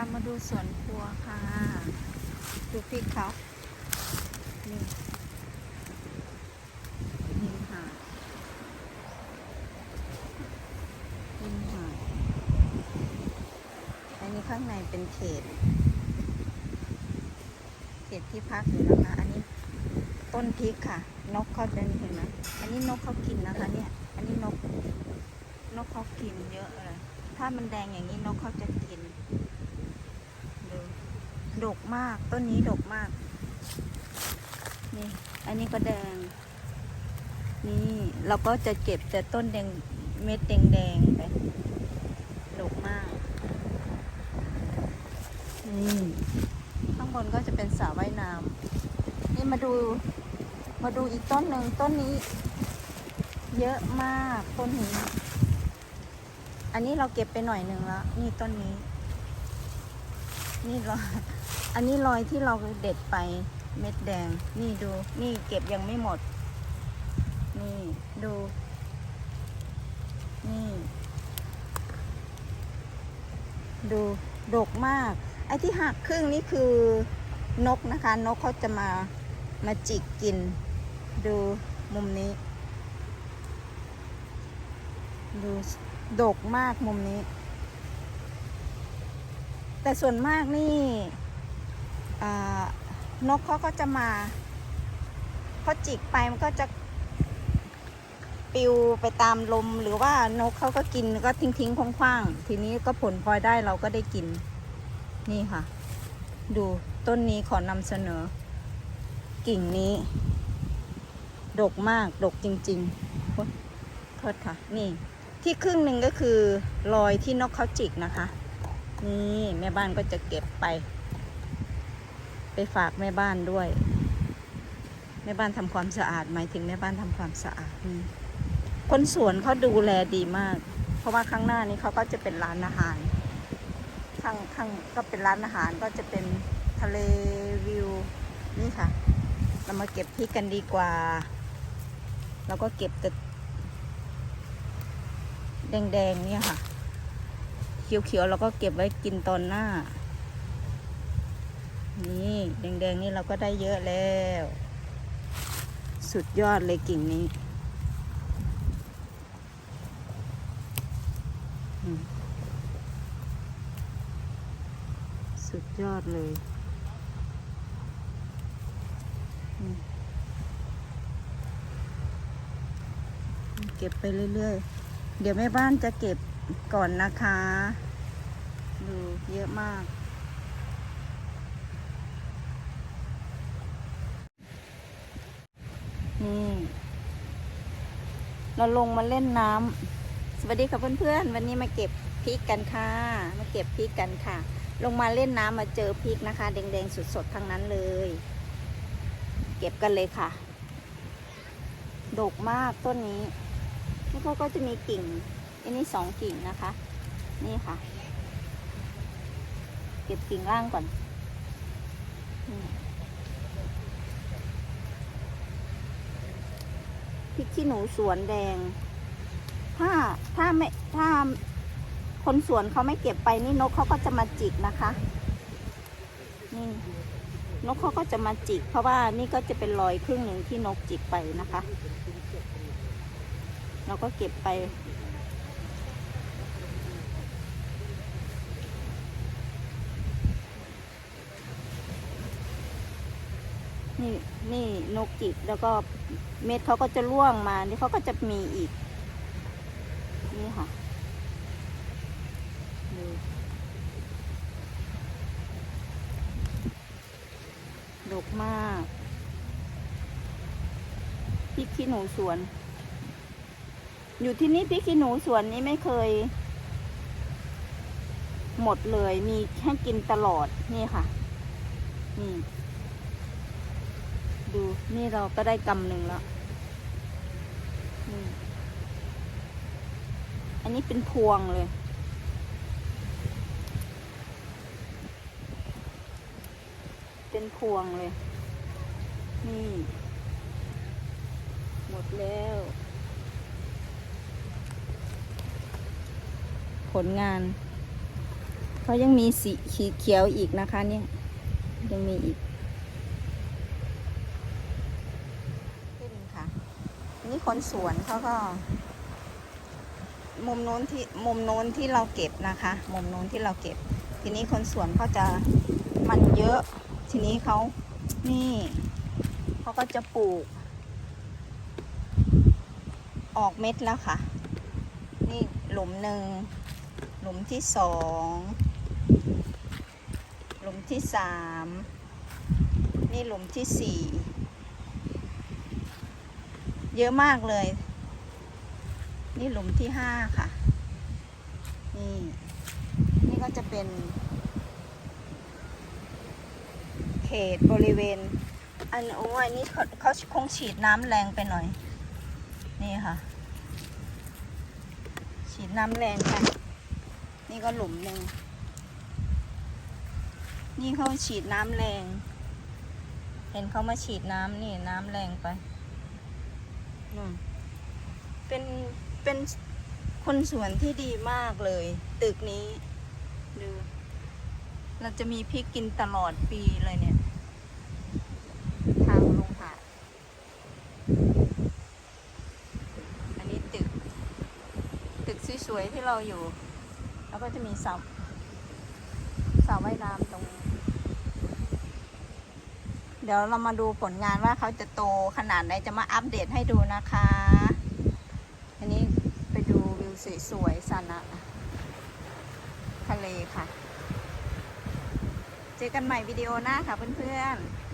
ามาดูสวนครัวค่ะ ดูพริกเขานี่นี่ค่ะนี่ค่ะอันนี้ข้างในเป็นเขต เขตที่พักอยู่นะคะ อันนี้ต้นพริกค่ะ นกเขาเดินเห็นไหมอันนี้นกเขากินนะคะ เนี่ย อันนี้นก นกเขากินเยอะเลย ถ้ามันแดงอย่างนี้นกเขาจะกินดู ดกมากต้นนี้ดกมาก นี่ อันนี้ก็แดง นี่เราก็จะเก็บแต่ต้นแดงเม็ดแดงๆไปดกมากนี่ข้างบนก็จะเป็นสระว่ายน้ำนี่มาดูมาดูอีกต้นหนึ่งต้นนี้ เยอะมากต้นนี้ อันนี้เราเก็บไปหน่อยหนึ่งแล้ว นี่ต้นนี้ นี่เรอย อันนี้รอยที่เราเด็ดไปเม็ดแดง นี่ดู นี่เก็บยังไม่หมด นี่ดู นี่ ดูดกมาก ไอ้ที่หักครึ่งนี่คือนกนะคะ นกเขาจะมา มาจิกกิน ดูมุมนี้ ดูดกมากมุมนี้ แต่ส่วนมากนี่ นกเขาก็จะมาพอจิกไปมันก็จะปิวไปตามลมหรือว่านกเขาก็กินก็ทิ้งทิ้งๆคว้างๆทีนี้ก็ผลพลอยได้เราก็ได้กิน นี่ค่ะ ดูต้นนี้ขอนำเสนอ กิ่งนี้ ดกมากดกจริงๆโทษค่ะ นี่ ที่ครึ่งหนึ่งก็คือรอยที่นกเขาจิกนะคะ นี่แม่บ้านก็จะเก็บไป ไปฝากแม่บ้านด้วย แม่บ้านทำความสะอาด หมายถึงแม่บ้านทำความสะอาดนี่คนสวนเขาดูแลดีมาก เพราะว่าข้างหน้านี้เขาก็จะเป็นร้านอาหาร ข้างข้างก็เป็นร้านอาหารก็จะเป็นทะเลวิว นี่ค่ะ เรามาเก็บพริกกันดีกว่า เราก็เก็บแต่แดงๆเนี่ยค่ะ เขียวๆเราก็เก็บไว้กินตอนหน้า นี่แดงๆนี่เราก็ได้เยอะแล้ว สุดยอดเลยกิ่งนี้สุดยอดเลยเก็บไปเรื่อยๆ เดี๋ยวแม่บ้านจะเก็บก่อนนะคะ ดูเยอะมาก นี่ เราลงมาเล่นน้ำสวัสดีค่ะเพื่อนๆ วันนี้มาเก็บพริกกันค่ะ มาเก็บพริกกันค่ะ ลงมาเล่นน้ำมาเจอพริกนะคะ แดงๆสดๆทั้งนั้นเลย เก็บกันเลยค่ะ ดกมากต้นนี้นี่เขาก็จะมีกิ่ง อันนี้สองกิ่งนะคะ นี่ค่ะ เก็บกิ่งล่างก่อน นี่ พริกขี้หนูสวนแดง ถ้าถ้าไม่ถ้าคนสวนเขาไม่เก็บไปนี่นกเขาก็จะมาจิกนะคะนี่นกเขาก็จะมาจิก เพราะว่านี่ก็จะเป็นรอยครึ่งหนึ่งที่นกจิกไปนะคะ เราก็เก็บไป นี่นี่นกจิกแล้วก็เม็ดเขาก็จะร่วงมานี่เขาก็จะมีอีก นี่ค่ะดกมากพริกขี้หนูสวน อยู่ที่นี่พริกขี้หนูสวนนี้ไม่เคย หมดเลยมีให้กินตลอดนี่ค่ะนี่ ดู นี่เราก็ได้กำหนึ่งแล้ว อันนี้เป็นพวงเลย เป็นพวงเลย นี่ หมดแล้ว ผลงานเขายังมีสีเขียวอีกนะคะเนี่ย ยังมีอีกขึ้นค่ะ นี่ คนสวนเขาก็ มุมโน้นที่มุมโน้นที่เราเก็บนะคะ มุมโน้นที่เราเก็บ ทีนี้คนสวนเขาจะมันเยอะ ทีนี้เขานี่เขาก็จะปลูก ออกเม็ดแล้วค่ะ นี่หลุมหนึ่งหลุมที่สองหลุมที่สามนี่หลุมที่สี่ เยอะมากเลย นี่หลุมที่ห้าค่ะ นี่ นี่ก็จะเป็น เขตบริเวณ อันโอ้ยนนี้เขาเขาคงฉีดน้ำแรงไปหน่อย นี่ค่ะ ฉีดน้ำแรงค่ะ นี่ก็หลุมหนึ่ง นี่เขาฉีดน้ำแรง เห็นเขามาฉีดน้ำนี่น้ำแรงไป อืมเป็นเป็นคนสวนที่ดีมากเลย ตึกนี้ดูเราจะมีพริกกินตลอดปีเลยเนี่ย ทางลงหาดอันนี้ตึก ตึกสวยๆที่เราอยู่ แล้วก็จะมีสระสระว่ายน้ำตรงนี้ เดี๋ยวเรามาดูผลงานว่าเขาจะโตขนาดไหนจะมาอัปเดตให้ดูนะคะ อันนี้ไปดูวิวสวยๆสันะทะเลค่ะ เจอกันใหม่วิดีโอหน้าค่ะเพื่อนๆ